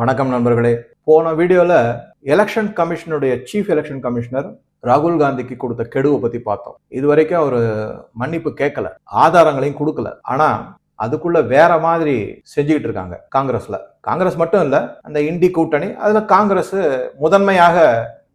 வணக்கம் நண்பர்களே. போன வீடியோவில் எலெக்ஷன் கமிஷனுடைய சீஃப் எலெக்ஷன் கமிஷனர் ராகுல் காந்திக்கு கொடுத்த கெடுவை பற்றி பார்த்தோம். இது வரைக்கும் அவர் மன்னிப்பு கேட்கல ஆதாரங்களையும் கொடுக்கல. ஆனால் அதுக்குள்ள வேற மாதிரி செஞ்சுக்கிட்டு இருக்காங்க காங்கிரஸ்ல. காங்கிரஸ் மட்டும் இல்லை அந்த இண்டி கூட்டணி அதில் காங்கிரஸ் முதன்மையாக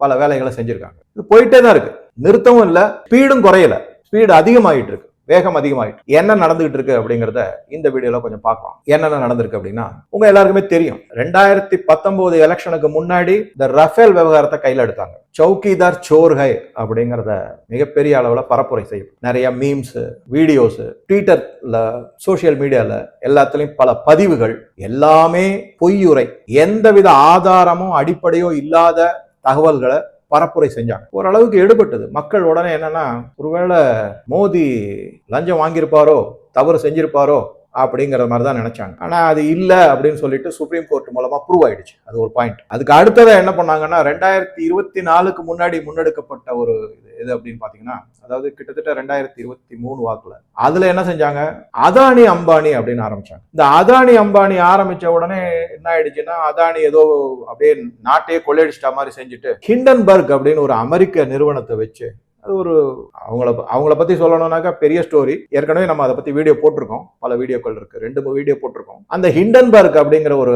பல வேலைகளை செஞ்சுருக்காங்க. இது போயிட்டே தான் இருக்கு. நிறுத்தவும் இல்லை ஸ்பீடும் குறையல. ஸ்பீடு அதிகமாகிட்டு இருக்கு. வேகம் அதிகமாயிட்டு என்ன நடந்துகிட்டு இருக்கு அப்படிங்கிறத இந்த வீடியோல கொஞ்சம் பார்க்கலாம். என்னென்ன நடந்திருக்கு அப்படின்னா உங்க எல்லாருக்குமே தெரியும். ரெண்டாயிரத்தி பத்தொன்பது எலெக்ஷனுக்கு முன்னாடி இந்த ரஃபேல் விவகாரத்தை கையில எடுத்தாங்க. சௌக்கிதார் சோர்கை அப்படிங்கிறத மிகப்பெரிய அளவில் பரப்புரை செய்யும். நிறைய மீம்ஸ் வீடியோஸ் ட்விட்டர்ல சோசியல் மீடியால எல்லாத்துலயும் பல பதிவுகள் எல்லாமே பொய்யுரை. எந்தவித ஆதாரமும் அடிப்படையோ இல்லாத தகவல்களை பரப்புரை செஞ்சாங்க. ஓரளவுக்கு எடுபட்டது. மக்கள் உடனே என்னன்னா ஒருவேளை மோதி லஞ்சம் வாங்கியிருப்பாரோ தவறு செஞ்சிருப்பாரோ அப்படிங்கிற மாதிரி தான் நினைச்சாங்க. ஆனால் அது இல்லை அப்படின்னு சொல்லிட்டு சுப்ரீம் கோர்ட் மூலமாக ப்ரூவ் ஆயிடுச்சு. அது ஒரு பாயிண்ட் அதுக்கு அடுத்ததை என்ன பண்ணாங்கன்னா ரெண்டாயிரத்தி இருபத்தி நாலுக்கு முன்னாடி முன்னெடுக்கப்பட்ட ஒரு இது எது அப்படின்னு பார்த்தீங்கன்னா அதாவது கிட்டத்தட்ட ரெண்டாயிரத்தி இருபத்தி மூணு வாக்குல. அதுல என்ன செஞ்சாங்க? அதானி அம்பானி அப்படின்னு ஆரம்பிச்சாங்க. இந்த அதானி அம்பானி ஆரம்பிச்ச உடனே என்ன ஆயிடுச்சுன்னா அதானி ஏதோ அப்படியே நாட்டையே கொள்ளையடிச்சிட்ட மாதிரி செஞ்சுட்டு ஹிண்டன்பர்க் அப்படின்னு ஒரு அமெரிக்க நிறுவனத்தை வச்சு அது ஒரு அவங்கள அவங்கள பத்தி சொல்லணும்னாக்கா பெரிய ஸ்டோரி ஏற்கனவே நம்ம அதை பத்தி வீடியோ போட்டிருக்கோம். பல வீடியோக்கள் இருக்கு. ரெண்டு வீடியோ போட்டிருக்கோம். அந்த ஹிண்டன்பர்க் அப்படிங்கிற ஒரு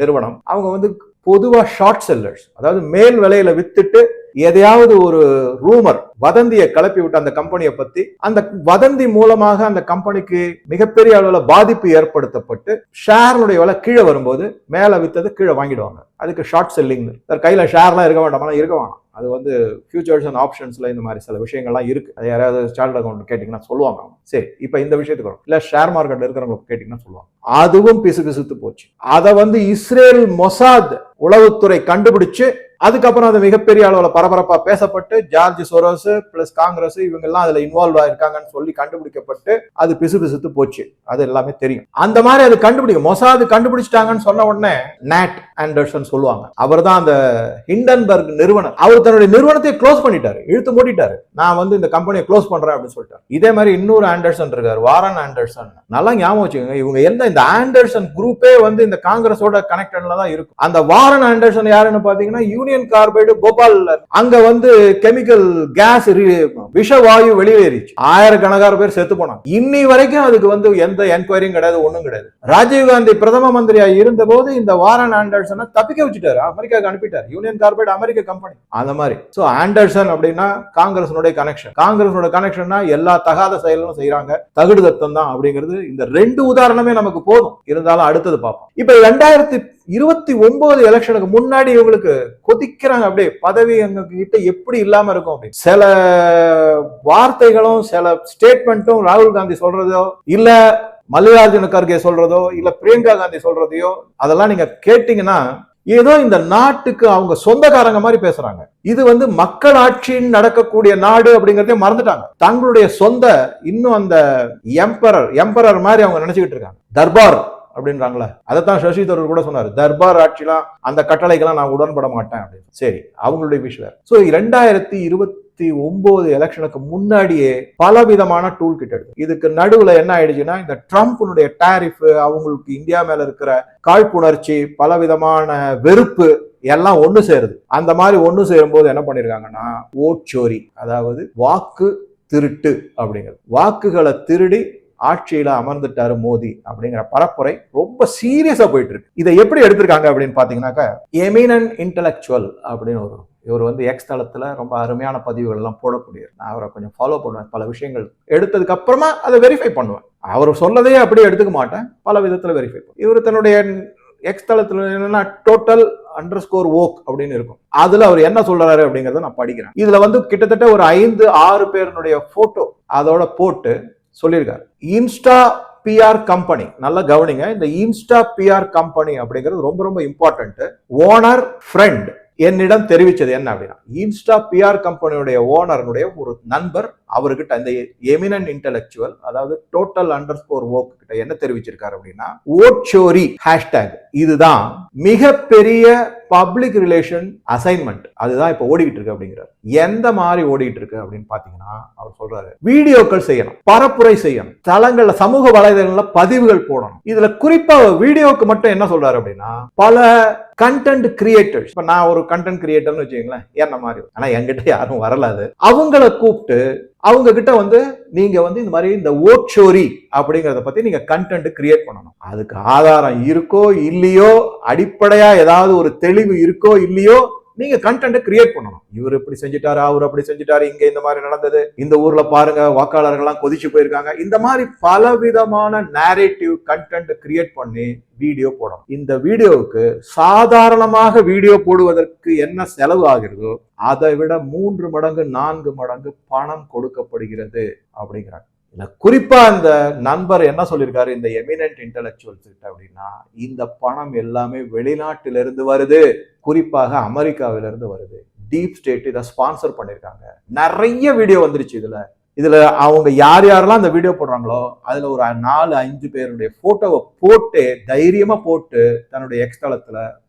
நிறுவனம் அவங்க வந்து பொதுவா ஷார்ட் செல்லர்ஸ் அதாவது மேல் விலையில வித்துட்டு எதையாவது ஒரு ரூமர் வதந்தியை கிளப்பி விட்டு அந்த கம்பெனியை பத்தி அந்த வதந்தி மூலமாக அந்த கம்பெனிக்கு மிகப்பெரிய அளவில் பாதிப்பு ஏற்படுத்தப்பட்டு ஷேர்னுடைய விலை கீழே வரும்போது மேலே வித்தது கீழே வாங்கிடுவாங்க. அதுக்கு ஷார்ட் செல்லிங் கையில ஷேர்லாம் இருக்க வேண்டாமா. இருக்க வேணாம். அது வந்து ஃபியூச்சர்ஸ் அண்ட் ஆப்ஷன்ஸ்ல இந்த மாதிரி சில விஷயங்கள்லாம் இருக்கு. அது யாராவது சார்ட் அக்கௌண்ட் கேட்டிங்கன்னா சொல்லுவாங்க அவங்க. சரி இப்போ இந்த விஷயத்துக்கு வரும். இல்லை ஷேர் மார்க்கெட் இருக்கிறவங்க கேட்டிங்கன்னா சொல்லுவாங்க. அதுவும் பிசு பிசுத்து போச்சு. அதை வந்து இஸ்ரேல் மொசாத் உளவுத்துறை கண்டுபிடிச்சு அதுக்கப்புறம் அது மிகப்பெரிய அளவில் பரபரப்பாக பேசப்பட்டு ஜார்ஜ் சொரோஸ் பிளஸ் காங்கிரஸ் இவங்கெல்லாம் அதில் இன்வால்வ் ஆயிருக்காங்கன்னு சொல்லி கண்டுபிடிக்கப்பட்டு அது பிசு பிசுத்து போச்சு. அது எல்லாமே தெரியும். அந்த மாதிரி அது கண்டுபிடிக்கும் மொசாது கண்டுபிடிச்சிட்டாங்கன்னு சொன்ன உடனே நேட் ஆண்டர்சன் சொல்லுவாங்க. அவர் தான் அந்த ஹிண்டன்பர்க் நிறுவனம் அவர் தன்னுடைய நிறுவனத்தை க்ளோஸ் பண்ணிட்டாரு. இழுத்து மூடிட்டாரு. நான் வந்து இந்த கம்பெனியை க்ளோஸ் பண்றேன் அப்படின்னு சொல்லிட்டாரு. இதே மாதிரி இன்னொரு ஆண்டர்சன் இருக்காரு வாரன் ஆண்டர்சன் நல்லா ஞாபகம் வச்சுக்கோங்க இவங்க எந்த இந்த ஆண்டர்சன் குரூப்பே வந்து இந்த காங்கிரஸோட கனெக்டட்ல தான் இருக்கும். அந்த வாரன் ஆண்டர்சன் யாருன்னு பாத்தீங்கன்னா யூனியன் கார்பைடு போபால் அங்க வந்து கெமிக்கல் கேஸ் விஷவாயு வெளியேறிச்சு. ஆயிரக்கணக்கான பேர் செத்து போனாங்க. இன்னி வரைக்கும் அதுக்கு வந்து எந்த என்கொயரியும் கிடையாது ஒண்ணும் கிடையாது. ராஜீவ்காந்தி பிரதம மந்திரியா இருந்த போது இந்த வாரன் ஆண்டர்சனை தப்பிக்க வச்சுட்டாரு. அமெரிக்காவுக்கு அனுப்பிட்டார். யூனியன் கார்பரேட் அமெரிக்க கம்பெனி அந்த மாதிரி. சோ ஆண்டர்சன் அப்படின்னா காங்கிரஸனுடைய கனெக்ஷன் காங்கிரஸோட கனெக்ஷன்னா எல்லா தகாத செயலும் செய்யறாங்க தகுடு தத்தம் தான் அப்படிங்கிறது இந்த ரெண்டு உதாரணமே நமக்கு போதும். இருந்தாலும் அடுத்தது பார்ப்போம். இப்ப ரெண்டாயிரத்தி இருபத்தி ஒன்பது எலெக்ஷனுக்கு முன்னாடி இவங்களுக்கு கொதிக்கிறாங்க அப்படியே. பதவி எங்க கிட்ட எப்படி இல்லாம இருக்கும் அப்படி சில வார்த்தைகளும் சில ஸ்டேட்மெண்ட்டும் ராகுல் காந்தி சொல்றதோ இல்ல மல்லிகார்ஜுன கர்கே சொல்றதோ இல்ல பிரியங்கா காந்தி சொல்றதையோ அதெல்லாம் நீங்க கேட்டீங்கன்னா ஏதோ இந்த நாட்டுக்கு அவங்க சொந்தக்காரங்க மாதிரி பேசுறாங்க. இது வந்து மக்கள் ஆட்சின்னு நடக்கக்கூடிய நாடு அப்படிங்கறதே மறந்துட்டாங்க. தங்களுடைய சொந்த இன்னும் அந்த எம்பரர் எம்பரர் மாதிரி அவங்க நினைச்சுக்கிட்டு இருக்காங்க. தர்பார் அப்படின்றாங்களே அதைத்தான் சசி தரூர் கூட சொன்னார். தர்பார் ஆட்சிலாம் அந்த கட்டளைக்கெல்லாம் நான் உடன்பட மாட்டேன் அப்படின்னு. சரி அவங்களுடைய விஷயம் ஸோ ரெண்டாயிரத்தி இருபத்தி ஒன்பது எலெக்ஷனுக்கு முன்னாடியே பல விதமான டூல் கிட் இதுக்கு நடுவுல என்ன ஆயிடுச்சுன்னா இந்த ட்ரம்ப்னுடைய டாரிஃப் அவங்களுக்கு இந்தியா மேல இருக்கிற காழ்ப்புணர்ச்சி பல விதமான வெறுப்பு எல்லாம் ஒண்ணு சேருது. அந்த மாதிரி ஒண்ணு சேரும் போது என்ன பண்ணிருக்காங்கன்னா ஓட்சோரி அதாவது வாக்கு திருட்டு அப்படிங்கிறது. வாக்குகளை திருடி ஆட்சியில அமர்ந்துட்டாரு மோடி அப்படிங்கிற பரப்புரை ரொம்ப சீரியஸா போயிட்டு இருக்கு. இதை எப்படி எடுத்திருக்காங்க அப்படின்னு பாத்தீங்கன்னாக்கா எமினன் இன்டலெக்சுவல் அப்படின்னு ஒரு இவர் வந்து எக்ஸ் தளத்தில் ரொம்ப அருமையான பதிவுகள் எல்லாம் போடக்கூடிய நான் அவரை கொஞ்சம் ஃபாலோ பண்ணுவேன். பல விஷயங்கள் எடுத்ததுக்கு அப்புறமா அதை வெரிஃபை பண்ணுவேன். அவர் சொன்னதையே அப்படியே எடுத்துக்க மாட்டேன். பல விதத்தில் வெரிஃபை பண்ணுவேன். இவர் தன்னுடைய எக்ஸ் தளத்தில் என்னன்னா டோட்டல் அண்டர் ஸ்கோர் ஓக் அப்படின்னு இருக்கும். அதுல அவர் என்ன சொல்றாரு அப்படிங்கறத நான் படிக்கிறேன். இதுல வந்து கிட்டத்தட்ட ஒரு ஐந்து ஆறு பேருடைய போட்டோ அதோட போட்டு சொல்லியிருக்காரு. இன்ஸ்டா பிஆர் கம்பெனி நல்லா கவனிங்க. இந்த இன்ஸ்டா பிஆர் கம்பெனி அப்படிங்கிறது ரொம்ப ரொம்ப இம்பார்ட்டன்ட் ஓனர் ஃப்ரெண்ட் என்னிடம் தெரிவித்தது என்ன அப்படின்னா இன்ஸ்டா பிஆர் கம்பெனியுடைய ஓனருடைய ஒரு நண்பர் அவர்கிட்ட அந்த எமினன் இன்டலெக்சுவல் அதாவது டோட்டல் அண்டர் ஸ்கோர் ஓக் கிட்ட என்ன தெரிவிச்சிருக்காரு அப்படின்னா ஓட்சோரி ஹேஷ்டேக் இதுதான் மிகப்பெரிய பப்ளிக் ரிலேஷன் அசைன்மெண்ட் அதுதான் இப்ப ஓடிக்கிட்டு இருக்கு அப்படிங்கிறார். எந்த மாதிரி ஓடிக்கிட்டு இருக்கு அப்படின்னு பாத்தீங்கன்னா அவர் சொல்றாரு வீடியோக்கள் செய்யணும் பரப்புரை செய்யணும் தளங்கள்ல சமூக வலைதளங்கள்ல பதிவுகள் போடணும். இதுல குறிப்பா வீடியோவுக்கு மட்டும் என்ன சொல்றாரு அப்படின்னா பல கண்டென்ட் கிரியேட்டர்ஸ் இப்ப நான் ஒரு கண்டென்ட் கிரியேட்டர்னு வச்சுக்கீங்களேன் என்ன மாதிரி. ஆனா என்கிட்ட யாரும் வரல அது. அவங்கள கூப்பிட்டு அவங்க கிட்ட வந்து நீங்க வந்து இந்த மாதிரி இந்த ஓட் ஷோரி அப்படிங்கறத பத்தி நீங்க கண்டென்ட் கிரியேட் பண்ணணும். அதுக்கு ஆதாரம் இருக்கோ இல்லையோ அடிப்படையா ஏதாவது ஒரு தெளிவு இருக்கோ இல்லையோ நீங்க கண்டென்ட் கிரியேட் பண்ணணும். இவர் இப்படி செஞ்சுட்டாரு அவர் அப்படி செஞ்சுட்டாரு இங்க இந்த மாதிரி நடந்தது இந்த ஊர்ல பாருங்க வாக்காளர்கள்லாம் கொதிச்சு போயிருக்காங்க. இந்த மாதிரி பல விதமான நேரேட்டிவ் கண்டென்ட் கிரியேட் பண்ணி வீடியோ போடணும். இந்த வீடியோவுக்கு சாதாரணமாக வீடியோ போடுவதற்கு என்ன செலவு ஆகிறதோ அதை விட மூன்று மடங்கு நான்கு மடங்கு பணம் கொடுக்கப்படுகிறது அப்படிங்கிறாங்க. இல்லை குறிப்பாக அந்த நண்பர் என்ன சொல்லியிருக்காரு இந்த எமினன்ட் இன்டலெக்சுவல்ஸ் கிட்ட அப்படின்னா இந்த பணம் எல்லாமே வெளிநாட்டிலிருந்து வருது. குறிப்பாக அமெரிக்காவிலிருந்து வருது. டீப் ஸ்டேட் இதை ஸ்பான்சர் பண்ணியிருக்காங்க நிறைய வீடியோ வந்துருச்சு இதில். இதில் அவங்க யார் யாரெல்லாம் அந்த வீடியோ போடுறாங்களோ அதில் ஒரு நாலு அஞ்சு பேருடைய ஃபோட்டோவை போட்டு தைரியமாக போட்டு தன்னுடைய எக்ஸ்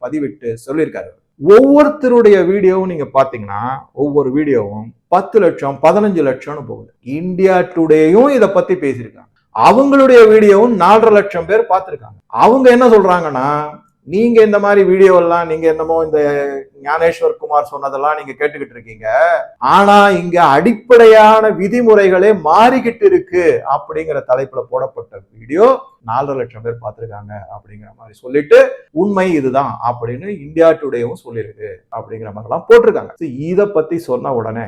பதிவிட்டு சொல்லியிருக்காரு. ஒவ்வொருத்தருடைய வீடியோவும் நீங்க பாத்தீங்கன்னா ஒவ்வொரு வீடியோவும் பத்து லட்சம் பதினஞ்சு லட்சம்னு போகுது. இந்தியா டுடேயும் இதை பத்தி பேசியிருக்காங்க. அவங்களுடைய வீடியோவும் நாலரை லட்சம் பேர் பார்த்திருக்காங்க அவங்க என்ன சொல்றாங்கன்னா நீங்க இந்த மாதிரி வீடியோலாம் நீங்க என்னமோ இந்த ஞானேஸ்வர் குமார் சொன்னதெல்லாம் நீங்க கேட்டுக்கிட்டு இருக்கீங்க. ஆனா இங்க அடிப்படையான விதிமுறைகளே மாறிக்கிட்டு இருக்கு அப்படிங்கிற தலைப்புல போடப்பட்ட வீடியோ நாலரை லட்சம் பேர் பார்த்துருக்காங்க அப்படிங்கிற மாதிரி சொல்லிட்டு உண்மை இதுதான் அப்படின்னு இந்தியா டுடேவும் சொல்லியிருக்கு அப்படிங்கிற மாதிரிலாம் போட்டிருக்காங்க. இதை பத்தி சொன்ன உடனே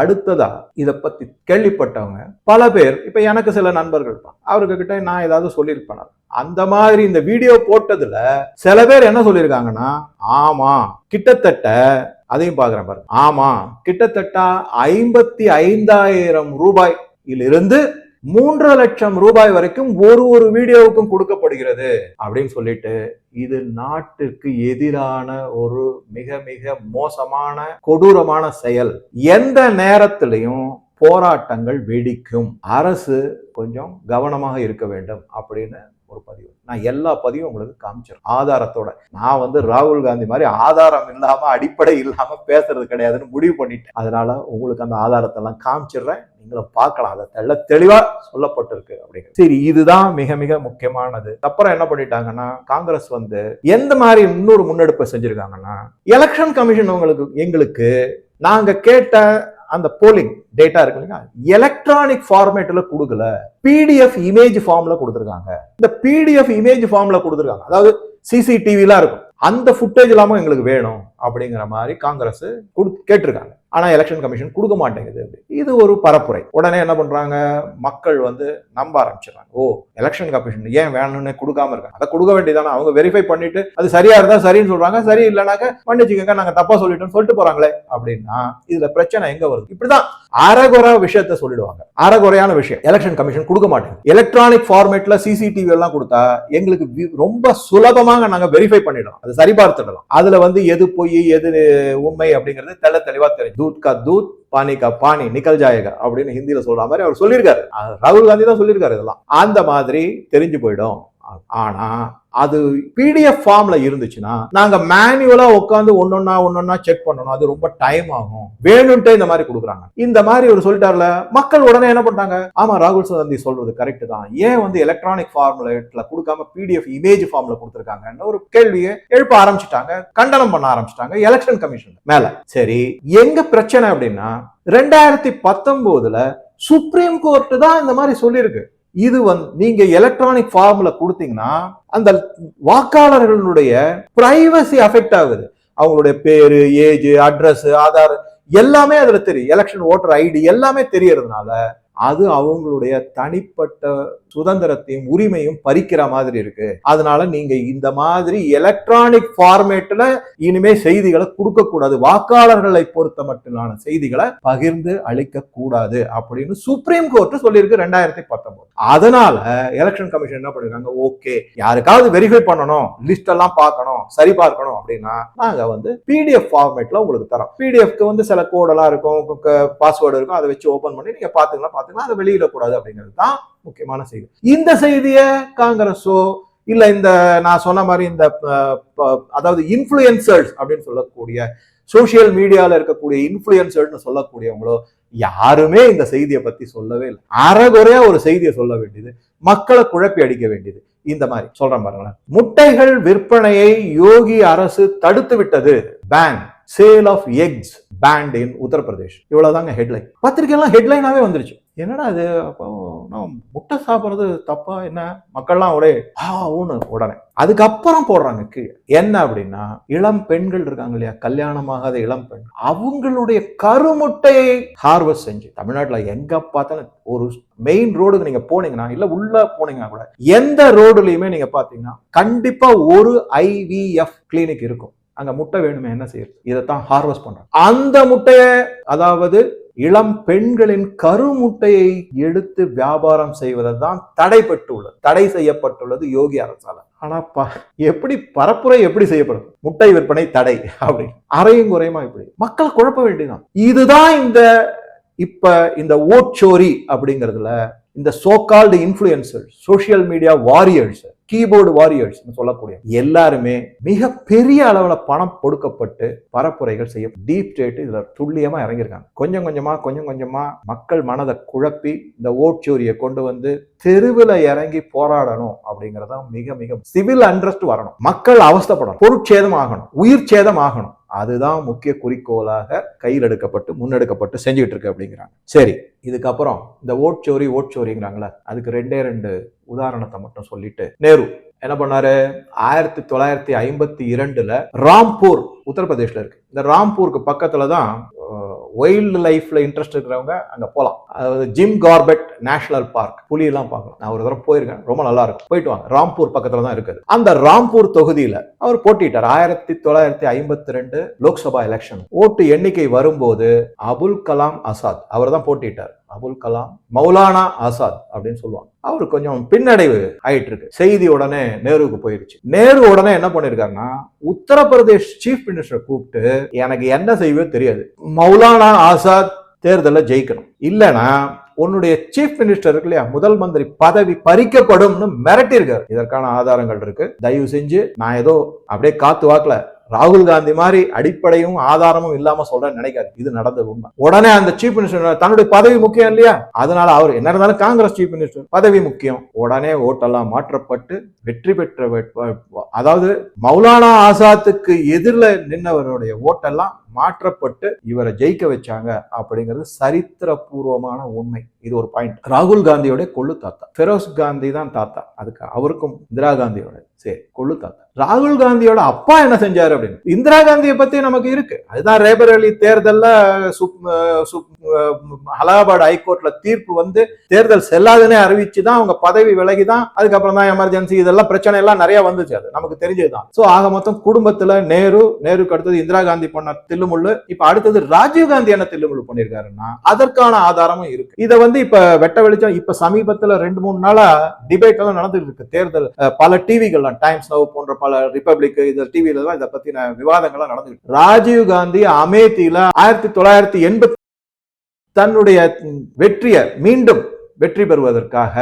அடுத்ததா இத பத்தி கேள்விப்பட்டவங்க பல பேர் இப்ப எனக்கு சில நண்பர்கள் அவர்கிட்ட நான் ஏதாவது சொல்லியிருப்பேன். அந்த மாதிரி இந்த வீடியோ போட்டதுல சில பேர் என்ன சொல்லியிருக்காங்கன்னா ஆமா கிட்டத்தட்ட அதையும் பாக்குறேன் பாருங்க. ஆமா கிட்டத்தட்ட ஐம்பத்தி ஐந்தாயிரம் ரூபாயிலிருந்து மூன்று லட்சம் ரூபாய் வரைக்கும் ஒரு ஒரு வீடியோவுக்கும் கொடுக்கப்படுகிறது அப்படின்னு சொல்லிட்டு இது நாட்டிற்கு எதிரான ஒரு மிக மிக மோசமான கொடூரமான செயல். எந்த நேரத்திலையும் போராட்டங்கள் வெடிக்கும். அரசு கொஞ்சம் கவனமாக இருக்க வேண்டும் அப்படின்னு ஒரு பதிவு. நான் எல்லா பதிவும் உங்களுக்கு காமிச்சிடும் ஆதாரத்தோட. நான் வந்து ராகுல் காந்தி மாதிரி ஆதாரம் இல்லாமல் அடிப்படை இல்லாமல் பேசுறது கிடையாதுன்னு முடிவு பண்ணிட்டேன். அதனால உங்களுக்கு அந்த ஆதாரத்தெல்லாம் காமிச்சிடுறேன். நீங்களும் பார்க்கலாம். அதை தெள்ள தெளிவாக சொல்லப்பட்டிருக்கு அப்படிங்கிறது சரி இதுதான் மிக மிக முக்கியமானது. அப்புறம் என்ன பண்ணிட்டாங்கன்னா காங்கிரஸ் வந்து எந்த மாதிரி இன்னொரு முன்னெடுப்பை செஞ்சிருக்காங்கன்னா எலெக்ஷன் கமிஷன் உங்களுக்கு எங்களுக்கு நாங்கள் கேட்ட அந்த போலிங் டேட்டா இருக்கு இல்லையா எலக்ட்ரானிக் ஃபார்மேட்டில் கொடுக்கல. பிடிஎஃப் இமேஜ் ஃபார்ம்ல கொடுத்துருக்காங்க. இந்த பிடிஎஃப் இமேஜ் ஃபார்ம்ல கொடுத்துருக்காங்க. அதாவது சிசிடிவிலாம் இருக்கும். அந்த ஃபுட்டேஜ் இல்லாமல் எங்களுக்கு வேணும் அப்படிங்கிற மாதிரி காங்கிரஸ் கேட்டிருக்காங்க. ஆனால் எலெக்ஷன் கமிஷன் கொடுக்க மாட்டேங்குது இது ஒரு பரப்புரை. உடனே என்ன பண்றாங்க? மக்கள் வந்து நம்ப ஆரம்பிச்சிடறாங்க. ஓ எலெக்ஷன் கமிஷன் ஏன் வேணும்னு கொடுக்காம இருக்காங்க? அதை கொடுக்க வேண்டியதானே? அவங்க வெரிஃபை பண்ணிட்டு அது சரியா இருந்தா சரின்னு சொல்றாங்க. சரி இல்லைனாக்க மன்னிச்சுக்கோங்க நாங்கள் தப்பா சொல்லிட்டோம்னு சொல்லிட்டு போறாங்களே அப்படின்னா இதுல பிரச்சனை எங்க வருது? இப்படிதான் அறகுறை விஷயத்த சொல்லிடுவாங்க. அறகுறையான விஷயம். எலெக்ஷன் கமிஷன் கொடுக்க மாட்டேங்க எலக்ட்ரானிக் ஃபார்மேட்ல சிசிடிவி எல்லாம் கொடுத்தா எங்களுக்கு வி- ரொம்ப சுலபமாக நாங்க வெரிஃபை பண்ணிடலாம். அதை சரிபார்த்துடலாம். அதுல வந்து எது பொய் எது உண்மை அப்படிங்கிறது தெள்ள தெளிவா தெரியும். தூத் கா தூத் பானி கா பானி நிக்கல் ஜாயகா அப்படின்னு ஹிந்தியில சொல்ற மாதிரி அவர் சொல்லியிருக்காரு. ராகுல் காந்தி தான் சொல்லியிருக்காரு இதெல்லாம். அந்த மாதிரி தெரிஞ்சு போயிடும். ஆனா அது பிடிஎஃப் ஃபார்ம்ல இருந்துச்சுன்னா நாங்க மேனுவலா உட்காந்து ஒன்னொன்னா ஒன்னொன்னா செக் பண்ணணும். அது ரொம்ப டைம் ஆகும். வேணும்ட்டே இந்த மாதிரி கொடுக்குறாங்க. இந்த மாதிரி ஒரு சொல்லிட்டார்ல மக்கள் உடனே என்ன பண்ணிட்டாங்க ஆமா ராகுல் சதந்தி சொல்றது கரெக்ட் தான். ஏன் வந்து எலக்ட்ரானிக் ஃபார்முலேட்ல கொடுக்காம பிடிஎஃப் இமேஜ் ஃபார்ம்ல கொடுத்துருக்காங்கன்னு ஒரு கேள்வியை எழுப்ப ஆரம்பிச்சிட்டாங்க கண்டனம் பண்ண ஆரம்பிச்சிட்டாங்க எலெக்ஷன் கமிஷன் மேல. சரி எங்க பிரச்சனை அப்படின்னா ரெண்டாயிரத்தி பத்தொன்பதுல சுப்ரீம் கோர்ட் தான் இந்த மாதிரி சொல்லியிருக்கு. இது வந்து நீங்க எலக்ட்ரானிக் ஃபார்ம்ல கொடுத்தீங்கன்னா அந்த வாக்காளர்களுடைய பிரைவசி அஃபெக்ட் ஆகுது. அவங்களுடைய பேரு ஏஜ் அட்ரஸ் ஆதார் எல்லாமே அதுல தெரியும். எலெக்ஷன் ஓட்டர் ஐடி எல்லாமே தெரியறதுனால அது அவங்களுடைய தனிப்பட்ட சுதந்திரத்தையும் உரிமையும் பறிக்கிற மாதிரி இருக்கு. அதனால நீங்க இந்த மாதிரி எலக்ட்ரானிக் ஃபார்மேட்ல இனிமே செய்திகளை கொடுக்க கூடாது வாக்காளர்களை பொறுத்த மட்டுமான செய்திகளை பகிர்ந்து அளிக்க கூடாது அப்படின்னு சுப்ரீம் கோர்ட் சொல்லியிருக்கு ரெண்டாயிரத்தி பத்தொன்பது அதனால எலெக்ஷன் கமிஷன் என்ன பண்ணிருக்காங்க? ஓகே யாருக்காவது வெரிஃபை பண்ணணும். லிஸ்ட் எல்லாம் பார்க்கணும். சரி பார்க்கணும் அப்படின்னா நாங்க வந்து பிடிஎஃப் ஃபார்மேட்ல உங்களுக்கு தரோம். பிடிஎஃப்க்கு வந்து சில கோடெல்லாம் இருக்கும். பாஸ்வேர்டு இருக்கும். அதை வச்சு ஓபன் பண்ணி நீங்க பாத்துக்கலாம் பாத்துக்கலாம் அதை வெளியிடக்கூடாது அப்படிங்கிறது தான் முக்கியமான செய்தி. இந்த செய்தியை காங்கிரஸோ இல்ல இந்த நான் சொன்ன மாதிரி இந்த அதாவது இன்ஃப்ளூயன்சர்ஸ் அப்படின்னு சொல்லக்கூடிய சோசியல் மீடியால இருக்கக்கூடிய இன்ஃப்ளூயன்சர்னு சொல்லக்கூடியவங்களோ யாருமே இந்த செய்தியை பத்தி சொல்லவே இல்லை. அறகுறையா ஒரு செய்தியை சொல்ல வேண்டியது மக்களை குழப்பி அடிக்க வேண்டியது இந்த மாதிரி. சொல்றேன் பாருங்களேன். முட்டைகள் விற்பனையை யோகி அரசு தடுத்து விட்டது. Ban sale of X band in Uttar Pradesh. இவ்வளவுதாங்க headline பத்திரிக்கைலாம் ஹெட்லைனாவே வந்துருச்சு. என்னடா அது அப்போ நான் முட்டை சாப்பிட்றது தப்பா? என்ன? மக்கள்லாம் ஒரே ஆ ஊனு உடனே. அதுக்கப்புறம் போடுறாங்க கீழே. என்ன அப்படின்னா இளம் பெண்கள் இருக்காங்க இல்லையா? கல்யாணமாகாத இளம் பெண். அவங்களுடைய கருமுட்டையை ஹார்வெஸ்ட் செஞ்சு தமிழ்நாட்டில் எங்க பார்த்தாலும் ஒரு மெயின் ரோடுக்கு நீங்க போனீங்கன்னா இல்ல உள்ள போனீங்கன்னா கூட எந்த ரோடுலயுமே நீங்க பாத்தீங்கன்னா கண்டிப்பா ஒரு ஐவிஎஃப் கிளினிக் இருக்கும். அங்க முட்டை வேணுமே என்ன செய்யறது? இதைத்தான் ஹார்வெஸ்ட் பண்றாங்க. அந்த முட்டையை அதாவது இளம் பெண்களின் கருமுட்டையை எடுத்து வியாபாரம் செய்வதுதான் தடைப்பட்டுள்ளது. தடை செய்யப்பட்டுள்ளது யோகி அரசால. ஆனா ப- எப்படி பரப்புரை எப்படி செய்யப்படும்? முட்டை விற்பனை தடை அப்படின்னு. அறையும் குறையுமா இப்படி? மக்களை குழப்ப வேண்டியதான் இதுதான் இந்த இப்ப இந்த ஓட்சோரி அப்படிங்கிறதுல இந்த so called influencer social media warriors keyboard warriors சொல்லக்கூடிய எல்லாருமே மிக பெரிய அளவுல பணம் கொடுக்கப்பட்டு பரப்புரைகள் செய்ய டீப் ஸ்டேட் இதுல துல்லியமா இறங்கியிருக்காங்க. கொஞ்சம் கொஞ்சமா கொஞ்சம் கொஞ்சமா மக்கள் மனதை குழப்பி இந்த ஓட்சோரியை கொண்டு வந்து தெருவில் இறங்கி போராடணும் அப்படிங்கறத மிக மிக சிவில் அண்ட்ரஸ்ட் வரணும். மக்கள் அவஸ்தைப்படணும். பொருட்சேதம் ஆகணும். உயிர் சேதம் ஆகணும். அதுதான் முக்கிய குறிக்கோளாக கையில் எடுக்கப்பட்டு முன்னெடுக்கப்பட்டு செஞ்சுக்கிட்டு இருக்கு அப்படிங்கிறாங்க. சரி இதுக்கப்புறம் இந்த ஓட்சோரி ஓட்சோரிங்கிறாங்களே அதுக்கு ரெண்டே ரெண்டு உதாரணத்தை மட்டும் சொல்லிட்டு நேரு என்ன பண்ணாரு? ஆயிரத்தி தொள்ளாயிரத்தி ஐம்பத்தி இரண்டுல ராம்பூர் உத்தரப்பிரதேஷ்ல இருக்கு. இந்த ராம்பூருக்கு பக்கத்துல தான் வைல்டு லைஃப்ல இன்ட்ரெஸ்ட் இருக்கிறவங்க அங்க போகலாம் அதாவது ஜிம் கார்பெட் நேஷனல் பார்க் புலியெல்லாம் பார்க்கலாம். நான் ஒரு தடவை போயிருக்கேன். ரொம்ப நல்லா இருக்கும். போயிட்டு வாங்க. ராம்பூர் பக்கத்துல தான் இருக்குது. அந்த ராம்பூர் தொகுதியில அவர் போட்டிட்டார் ஆயிரத்தி தொள்ளாயிரத்தி ஐம்பத்தி ரெண்டு லோக்சபா எலெக்ஷன் ஓட்டு எண்ணிக்கை வரும்போது அபுல் கலாம் ஆசாத் அவர் தான் போட்டிட்டார் அபுல் கலாம் மௌலானா ஆசாத் அப்படின்னு சொல்லுவாங்க. அவர் கொஞ்சம் பின்னடைவு ஆயிட்டு இருக்கு செய்தி உடனே நேருவுக்கு போயிருச்சு. நேரு உடனே என்ன பண்ணிருக்காருன்னா உத்தரப்பிரதேஷ் சீஃப் மினிஸ்டர் கூப்பிட்டு எனக்கு என்ன செய்வே தெரியாது. மௌலானா ஆசாத் தேர்தலில் ஜெயிக்கணும். இல்லைன்னா உன்னுடைய சீஃப் மினிஸ்டர் இருக்கு இல்லையா முதல் மந்திரி பதவி பறிக்கப்படும்னு மிரட்டியிருக்காரு. இதற்கான ஆதாரங்கள் இருக்கு. தயவு செஞ்சு நான் ஏதோ அப்படியே காத்து வாக்கல. ராகுல் காந்தி மாதிரி அடிப்படையும் ஆதாரமும் இல்லாம சொல்றேன்னு நினைக்காது இது நடந்தது உண்மை. உடனே அந்த சீஃப் மினிஸ்டர் தன்னுடைய பதவி முக்கியம் இல்லையா? அதனால அவர் என்ன இருந்தாலும் காங்கிரஸ் சீஃப் மினிஸ்டர் பதவி முக்கியம். உடனே ஓட்டெல்லாம் மாற்றப்பட்டு வெற்றி பெற்ற அதாவது மௌலானா ஆசாத்துக்கு எதிரில் நின்னவருடைய ஓட்டெல்லாம் மாற்றப்பட்டு இவரை ஜெயிக்க வச்சாங்க அப்படிங்கிறது சரித்திரபூர்வமான உண்மை. இது ஒரு பாயிண்ட் ராகுல் காந்தியோட கொள்ளு தாத்தா. ஃபெரோஸ் காந்தி தான் தாத்தா. அதுக்கு அவருக்கும் இந்திரா காந்தியோட. சரி கொள்ளு தாத்தா. ராகுல் காந்தியோட அப்பா என்ன செஞ்சாரு அப்படின்னு? இந்திரா காந்தியை பத்தி நமக்கு இருக்கு. அதுதான் ரேபரேலி தேர்தல்ல சுப்- அலகாபாத் ஹைகோர்ட்ல தீர்ப்பு வந்து தேர்தல் செல்லாதுன்னே அறிவிச்சு தான் அவங்க பதவி விலகி தான் அதுக்கப்புறம் தான் எமர்ஜென்சி இதெல்லாம் பிரச்சனை எல்லாம் நிறைய வந்துச்சு அது. நமக்கு தெரிஞ்சதுதான். சோ ஆக மொத்தம் குடும்பத்துல நேரு நேருக்கு அடுத்தது இந்திரா காந்தி பண்ண தில்லுமுள்ளு. இப்ப அடுத்தது ராஜீவ் காந்தி என்ன தில்லுமுள்ளு பண்ணிருக்காருன்னா அதற்கான ஆதாரமும் இருக்கு. இதை வந்து இப்ப வெட்ட வெளிச்சம் இப்ப சமீபத்துல ரெண்டு மூணு நாளா டிபேட் எல்லாம் நடந்துட்டு இருக்கு. தேர்தல் பல டிவிகள்லாம் டைம்ஸ் நவ் போன்ற பல ரிப்பப்ளிக் இந்த டிவியில தான் இதை பத்தின விவாதங்கள்லாம் நடந்துகிட்டு ராஜீவ் காந்தி அமேத்தியில ஆயிரத்தி தொள்ளாயிரத்தி எண்பத்தி தன்னுடைய வெற்றியை மீண்டும் வெற்றி பெறுவதற்காக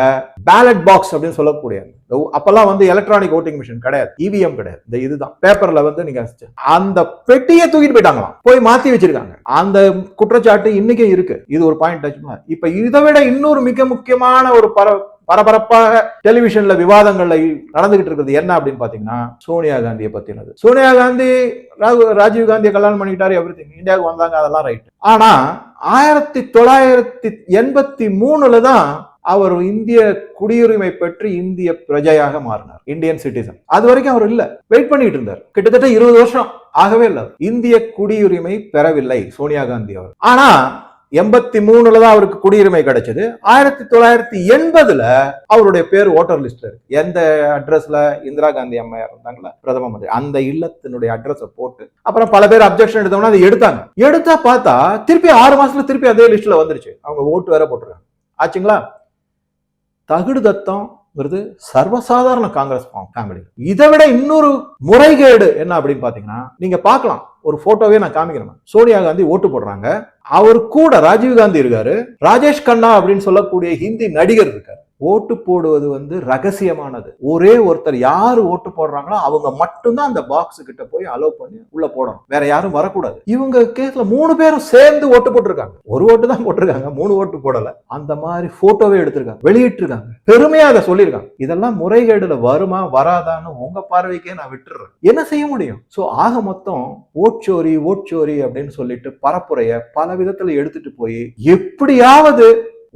பேலட் பாக்ஸ் அப்படின்னு சொல்லக்கூடிய அப்பெல்லாம் வந்து எலக்ட்ரானிக் ஓட்டிங் மிஷின் கிடையாது. இவிஎம் கிடையாது. இந்த இதுதான். பேப்பர்ல வந்து நீங்க அந்த பெட்டியை தூக்கிட்டு போயிட்டாங்களாம். போய் மாத்தி வச்சிருக்காங்க. அந்த குற்றச்சாட்டு இன்னைக்கும் இருக்கு. இது ஒரு பாயிண்ட் இப்ப இதை விட இன்னொரு மிக முக்கியமான ஒரு பர பரபரப்பாக டெலிவிஷன்ல விவாதங்கள்ல நடந்துகிட்டு இருக்கிறது என்ன அப்படின்னு பாத்தீங்கன்னா சோனியா காந்தியை பத்தினது. சோனியா காந்தி ராஜீவ் காந்தியை கல்யாணம் பண்ணிக்கிட்டாரு எவ்ரி இந்தியாவுக்கு வந்தாங்க அதெல்லாம் ரைட் ஆனா ஆயிரத்தி தொள்ளாயிரத்தி எண்பத்தி மூணுல தான் அவர் இந்திய குடியுரிமை பெற்று இந்திய பிரஜையாக மாறினார் இந்தியன் சிட்டிசன் அது வரைக்கும் அவர் இல்ல. வெயிட் பண்ணிட்டு இருந்தார். கிட்டத்தட்ட இருபது வருஷம் ஆகவே இல்ல இந்திய குடியுரிமை பெறவில்லை சோனியா காந்தி அவர். ஆனா எண்பத்தி மூணுல தான் அவருக்கு குடியுரிமை கிடைச்சது. ஆயிரத்தி தொள்ளாயிரத்தி எண்பதுல அவருடைய பேர் ஓட்டர் லிஸ்ட்ல இருக்கு. எந்த அட்ரஸ்ல? இந்திரா காந்தி அம்மையார் இருந்தாங்களா பிரதம மந்திரி. அந்த இல்லத்தினுடைய அட்ரஸை போட்டு அப்புறம் பல பேர் அப்ஜெக்ஷன் எடுத்தோம்னா அதை எடுத்தாங்க. எடுத்தா பார்த்தா திருப்பி ஆறு மாசத்துல திருப்பி அதே லிஸ்ட்ல வந்துருச்சு. அவங்க ஓட்டு வேற போட்டுருக்காங்க. ஆச்சுங்களா? தகுடு தத்தம்ங்கிறது சர்வசாதாரண காங்கிரஸ் ஃபேமிலி இதை விட இன்னொரு முறைகேடு என்ன அப்படின்னு பாத்தீங்கன்னா நீங்க பார்க்கலாம். ஒரு போட்டோவே நான் காமிக்கிறேன் சோனியா காந்தி ஓட்டு போடுறாங்க. அவர் கூட ராஜீவ் காந்தி இருக்காரு. ராஜேஷ் கண்ணா அப்படின்னு சொல்லக்கூடிய ஹிந்தி நடிகர் இருக்காரு. ஓட்டு போடுவது வந்து ரகசியமானது. ஒரே ஒருத்தர் யாரு ஓட்டு போடுறாங்களோ அவங்க மட்டும்தான் அந்த பாக்ஸ் கிட்ட போய் அலோவ் பண்ணி உள்ள போடணும். வேற யாரும் வரக்கூடாது. இவங்க கேஸ்ல மூணு பேரும் சேர்ந்து ஓட்டு போட்டிருக்காங்க. ஒரு ஓட்டு தான் போட்டிருக்காங்க மூணு ஓட்டு போடல. அந்த மாதிரி போட்டோவே எடுத்திருக்காங்க வெளியிட்டிருக்காங்க. பெருமையா அதை சொல்லியிருக்காங்க. இதெல்லாம் முறைகேடுல வருமா வராதான்னு உங்க பார்வைக்கே நான் விட்டுறேன். என்ன செய்ய முடியும்? சோ ஆக மொத்தம் ஓட்சோரி ஓட்சோரி அப்படின்னு சொல்லிட்டு பரப்புரைய பல விதத்துல எடுத்துட்டு போய் எப்படியாவது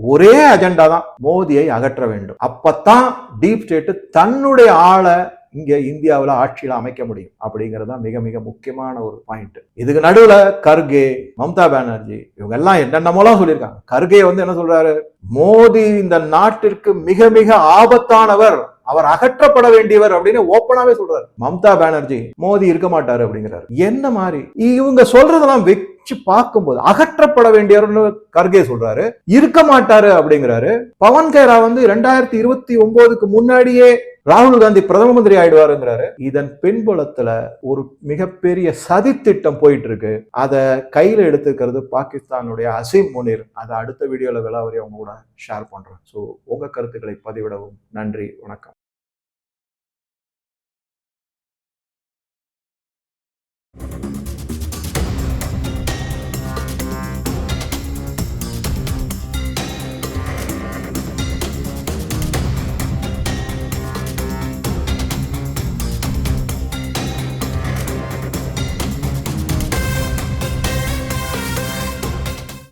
ஒரே அஜெண்டா தான் மோதியை அகற்ற வேண்டும். அப்பத்தான் டீப் ஸ்டேட்டு தன்னுடைய ஆளை இங்க இந்தியாவில் ஆட்சியில் அமைக்க முடியும் அப்படிங்கிறது தான் மிக மிக முக்கியமான ஒரு பாயிண்ட் இதுக்கு நடுவில் கர்கே மம்தா பானர்ஜி இவங்க எல்லாம் என்னென்னமோலாம் சொல்லியிருக்காங்க. கர்கே வந்து என்ன சொல்றாரு? மோடி இந்த நாட்டிற்கு மிக மிக ஆபத்தானவர். அவர் அகற்றப்பட வேண்டியவர் அப்படின்னு ஓப்பனாவே சொல்றாரு. மம்தா பானர்ஜி மோடி இருக்க மாட்டாரு அப்படிங்கிறாரு. என்ன மாதிரி? இவங்க சொல்றதெல்லாம் வச்சு பார்க்கும்போது அகற்றப்பட வேண்டியவர்னு கர்கே சொல்றாரு. இருக்க மாட்டாரு அப்படிங்கிறாரு. பவன் கேரா வந்து ரெண்டாயிரத்தி இருபத்தி ஒன்பதுக்கு முன்னாடியே ராகுல் காந்தி பிரதம மந்திரி ஆயிடுவாருங்கிறாரு. இதன் பின்புலத்துல ஒரு மிகப்பெரிய சதி திட்டம் போயிட்டு இருக்கு அதை கையில எடுத்துக்கிறது பாகிஸ்தானுடைய அசீம் முனிர். அதை அடுத்த வீடியோல விலாவரி அவங்க கூட ஷேர் பண்றேன். ஸோ உங்க கருத்துக்களை பதிவிடவும். நன்றி. வணக்கம்.